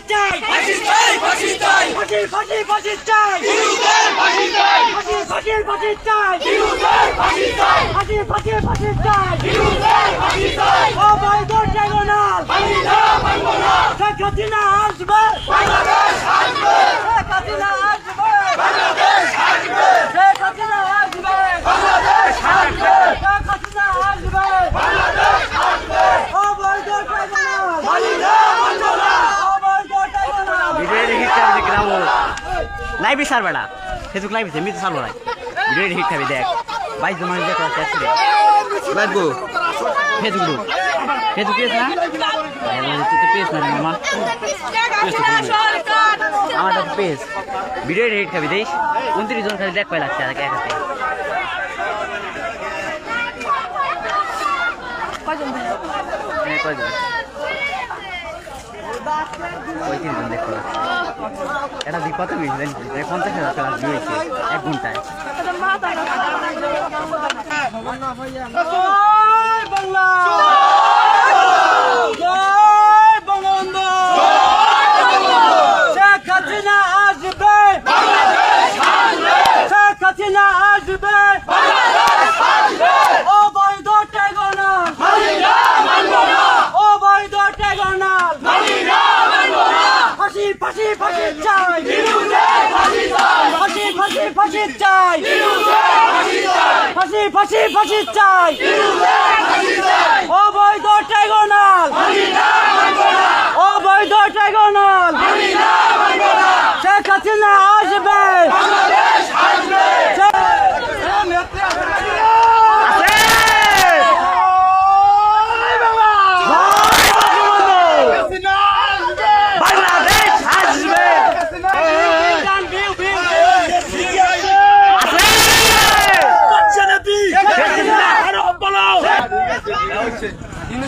ফাঁসি চাই। ফাঁসি চাই ফাঁসি চাই। ফাঁসি ফাঁসি ফাঁসি চাই। বিরুদ্ধের ফাঁসি চাই। ফাঁসি ফাঁসি ফাঁসি চাই। বিরুদ্ধের ফাঁসি চাই। ফাঁসি ফাঁসি ফাঁসি চাই। ফাঁসি চাই। অবৈধ ট্রাইব্যুনাল। আমি না মানব না শেখ হাসিনা আসবে। বাংলাদেশ আসবে। শেখ হাসিনা আসবে বাংলাদেশ আসবে শেখ হাসিনা আসবে বাংলাদেশ আসবে শেখ হাসিনা আসবে বাংলাদেশ আসবে অবৈধ ট্রাইব্যুনাল আমি না মানব না অবৈধ ট্রাইব্যুনাল ভিডিওটি হিট খাবি দেখ রামু লাইভে সার বেড়া ফেসবুক লাইভে আমি তো সারবো নাই। ভিডিওটি হিট খাবি দেখ। বাইশ জন মানুষ দেখো live go Facebook group Facebook page না? তুই তো পেজ না মামা। আমার তো পেজ ভিডিওটি হিট খাবি দেখ উনত্রিশ জন খালি দেখ পাই লাগছে এক হাতে হ্যাঁ, কয়জন পঁয়ত্রিশ জন দেখতে পাচ্ছি এটা দিক কত বেশি জানিস পঞ্চাশ হাজার টাকা ভিউ হয়েছে এক ঘন্টায়। বাংলা জয় বঙ্গবন্ধু শেখ হাসিনা আসবে শেখ হাসিনা আসবে অবৈধ ট্রাইব্যুনাল অবৈধ ট্রাইব্যুনাল ফাঁসি ফাঁসি ফাঁসি চাই। ফাঁসি ফাঁসি ফাঁসি চাই। ফাঁসি ফাঁসি ফাঁসি চাই। অবৈধ ট্রাইব্যুনাল।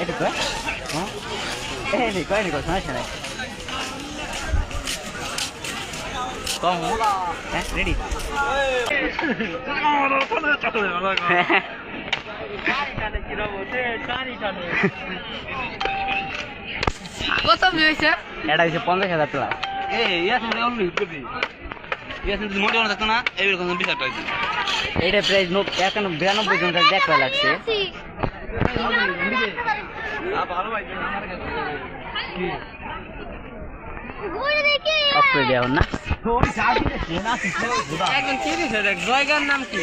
এটুকু হ্যাঁ এই রে কয় রে কয় সমস্যা নাই কম হ্যাঁ রেডি কত হয়েছে এটা হচ্ছে পঞ্চাশ হাজার প্লাস এটা প্রাইস জন কাছে লাগছে। না। একজন কি দিছে দেখ জয়গার নাম কি?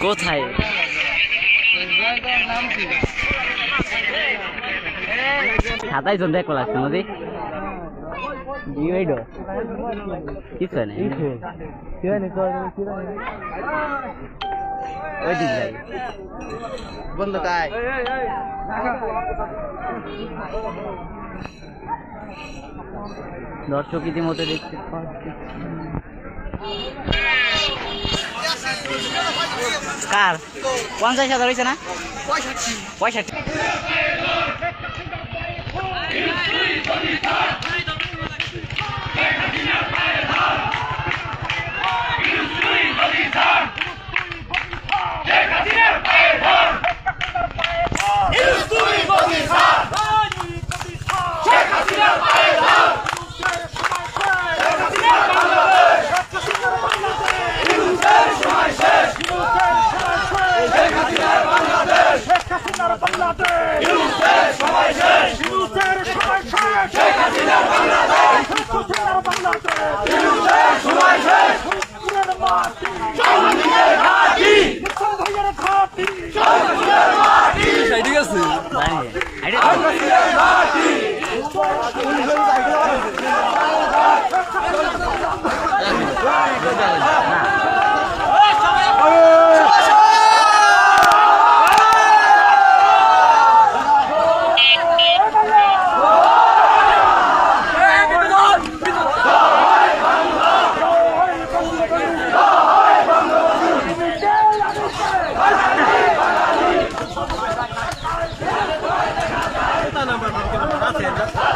কোথায়? জয়গার নাম কি? সাতাইশ জন দেখতে লাগছে নদী? কিছু নেই ওই দিক যাই। বন্ধু তাই। দর্শক ইতিমধ্যে দেখতে পাচ্ছে কার? পঞ্চাশ হাজার হয়েছে না? পঁয়ষট্টি। জানি। Pakistan! Gracias.